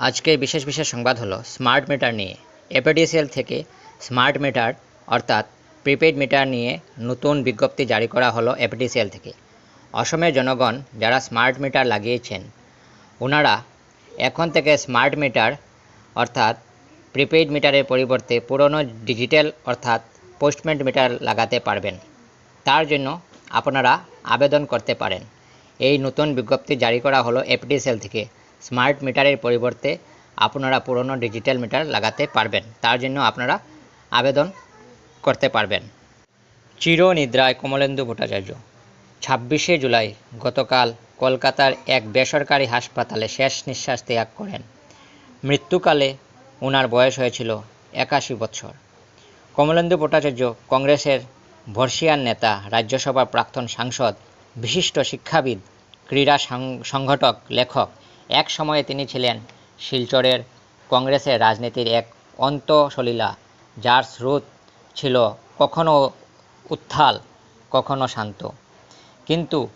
আজকের বিশেষ বিশেষ সংবাদ হলো স্মার্ট মিটার নিয়ে। এপিডিসিএল থেকে স্মার্ট মিটার অর্থাৎ প্রিপেইড মিটার নিয়ে নতুন বিজ্ঞপ্তি জারি করা হলো এপিডিসিএল থেকে। অসমের জনগণ যারা স্মার্ট মিটার লাগিয়েছেন ওনারা এখন থেকে স্মার্ট মিটার অর্থাৎ প্রিপেইড মিটারের পরিবর্তে পুরনো ডিজিটাল অর্থাৎ পোস্টমেন্ট মিটার লাগাতে পারবেন। তার জন্য আপনারা আবেদন করতে পারেন। এই নতুন বিজ্ঞপ্তি জারি করা হলো এফডিসিএল থেকে। স্মার্ট মিটারের পরিবর্তে আপনারা পুরনো ডিজিটাল মিটার লাগাতে পারবেন। তার জন্য আপনারা আবেদন করতে পারবেন। চিরনিদ্রায় কমলেন্দু ভট্টাচার্য, ছাব্বিশে জুলাই গতকাল কলকাতার এক বেসরকারি হাসপাতালে শেষ নিঃশ্বাস ত্যাগ করেন। মৃত্যুকালে ওনার বয়স হয়েছিল একাশি বছর। কমলেন্দু ভট্টাচার্য কংগ্রেসের বর্ষিয়ান নেতা, রাজ্যসভার প্রাক্তন সাংসদ, বিশিষ্ট শিক্ষাবিদ, ক্রীড়া সংগঠক, লেখক এক সময়ে তিনি ছিলেন শিলচরের কংগ্রেসের রাজনীতির এক অন্তঃসলীলা, যার স্রোত ছিল কখনো উত্থাল, কখনো শান্ত। কিন্তু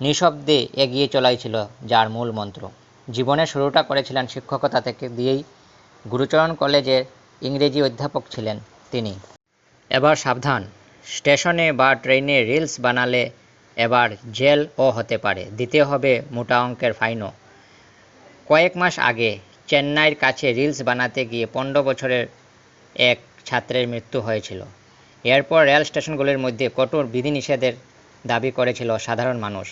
নিঃশব্দে এগিয়ে চলাই ছিল যার মূল মন্ত্র। জীবনের শুরুটা করেছিলেন শিক্ষকতা থেকে দিয়েই। গুরুচরণ কলেজের ইংরেজি অধ্যাপক ছিলেন তিনি। এবার সাবধান, স্টেশনে বা ট্রেনে রিলস বানালে এবার জেলও হতে পারে। দিতে হবে মোটা অঙ্কের ফাইনও। কয়েক মাস আগে চেন্নাইয়ের কাছে রিলস বানাতে গিয়ে পনেরো বছরের এক ছাত্রের মৃত্যু হয়েছিল। এরপর রেল স্টেশনগুলির মধ্যে কঠোর বিধিনিষেধের দাবি করেছিল সাধারণ মানুষ।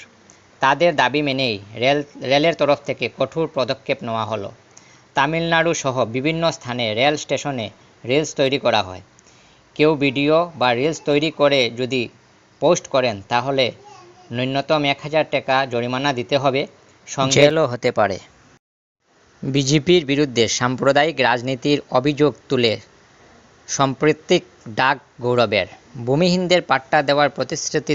তাদের দাবি মেনেই রেল, রেলের তরফ থেকে কঠোর পদক্ষেপ নেওয়া হলো। তামিলনাড়ু সহ বিভিন্ন স্থানে রেল স্টেশনে রিলস তৈরি করা হয়। কেউ ভিডিও বা রিলস তৈরি করে যদি পোস্ট করেন, তাহলে ন্যূনতম এক হাজার টাকা জরিমানা দিতে হবে। সঙ্গে জেলও হতে পারে। বিজেপির বিরুদ্ধে সাম্প্রদায়িক রাজনীতির অভিযোগ তুলে সম্প্রতিক ডাক গৌরবের। ভূমিহীনদের পাট্টা দেওয়ার প্রতিশ্রুতি